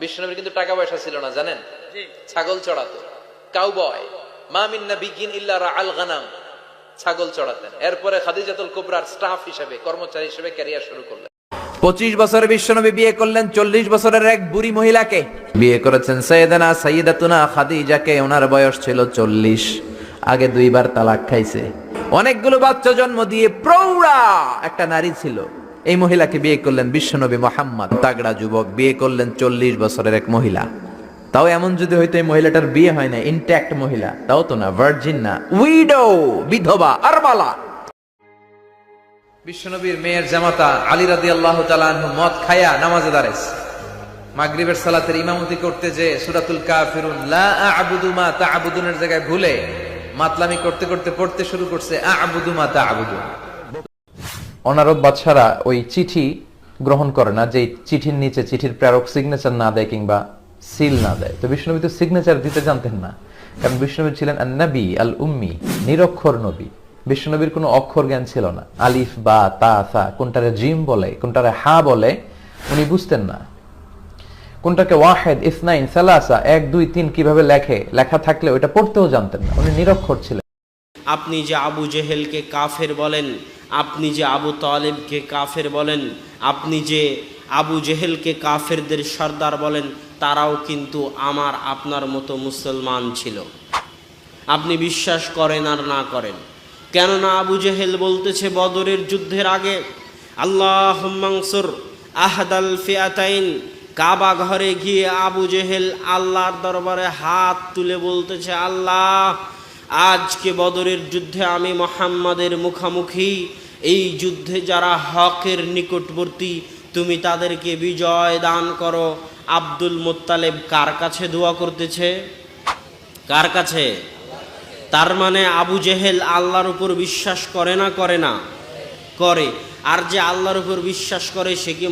বিষ্ণুনবীর কিন্তু টাকা পয়সা ছিল না জানেন? ছাগল চড়াতো। কাউবয় মামিন নাবিগিন ইল্লা রাআল গানাম। ছাগল চড়াতেন। এরপরে খাদিজাতুল কুবরার স্টাফ হিসেবে কর্মচারী হিসেবে ক্যারিয়ার শুরু করলেন। পঁচিশ বছরে বিশ্বনবী বিয়ে করলেন চল্লিশ বছরের এক বুড়ি মহিলাকে। বিয়ে করেছেন সৈয়দানা সৈয়দাতুনা খাদিজাকে ওনার বয়স ছিল চল্লিশ। আগে দুইবার তালাক খাইছে। অনেকগুলো বাচ্চা জন্ম দিয়ে প্রৌঢ়া একটা নারী ছিল। এই মহিলাকে বিয়ে করলেন বিশ্বনবী মোহাম্মদ। তাগড়া যুবক, বিয়ে করলেন চল্লিশ বছরের এক মহিলা। তাও এমন যদি হয়তো এই মহিলাটার বিয়ে হয় না ইনট্যাক্ট মহিলা, তাও তো না ভার্জিন না। উইডো বিধবা, আরবালা। বিশ্বনবীর মেয়ের জামাতা আলী রাদি আল্লাহ মদ খায়া নামাজে দাঁড়াইছে। মাগরিবের সালাতের ইমামতি করতে যে সুরাতুল কাফিরুন, লা আ'বুদু মা তা'বুদুনের জায়গায় ভুলে, মাতলামি করতে করতে পড়তে শুরু করছে, আ'বুদু মা তা'বুদুন। অনারব বাদশারা ওই চিঠি গ্রহণ করে না যে চিঠির নিচে চিঠির প্রেরক সিগনেচার না দেয় কিংবা সিল না দেয়। তো বিষ্ণুনবী তো সিগনেচার দিতে জানতেন না, কারণ বিষ্ণুনবী ছিলেন নবী আল উম্মি নিরক্ষর নবী। বিষ্ণুনবীর কোনো অক্ষর জ্ঞান ছিল না। আলিফ, বা, তা, সা, কোনটারে জিম বলে, কোনটারে হা বলে, উনি বুঝতেন না। কোনটাকে ওয়াহেদ, ইসনাইন, সালাসা, এক, দুই, তিন কীভাবে লেখে, লেখা থাকলে ওইটা পড়তেও জানতেন না। উনি নিরক্ষর ছিলেন। আপনি যে আবু জেহেলকে কাফের বলেন, আপনি যে আবু তালেবকে কাফের বলেন, আপনি যে আবু জেহেলকে কাফেরদের সর্দার বলেন, তারাও কিন্তু আমার, আপনার মতো মুসলমান ছিল। আপনি বিশ্বাস করেন আর না করেন। কেননা আবু জেহেল বলতেছে বদরের যুদ্ধের আগে আল্লাহ মাংসুর আহদাল ফিয়াতাইন। কাবা ঘরে গিয়ে আবু জেহেল আল্লাহর দরবারে হাত তুলে বলতেছে, আল্লাহ আজকে বদরের যুদ্ধে আমি মোহাম্মদের মুখামুখি। এই যুদ্ধে যারা হকের নিকটবর্তী, তুমি তাদেরকে বিজয় দান করো। আব্দুল মোত্তালেব কার কাছে দোয়া করতেছে? কার কাছে? তার মানে আবু জেহেল আল্লাহর উপর বিশ্বাস করে না করে না, করে। আর যে আল্লাহর উপর বিশ্বাস করে, সে কি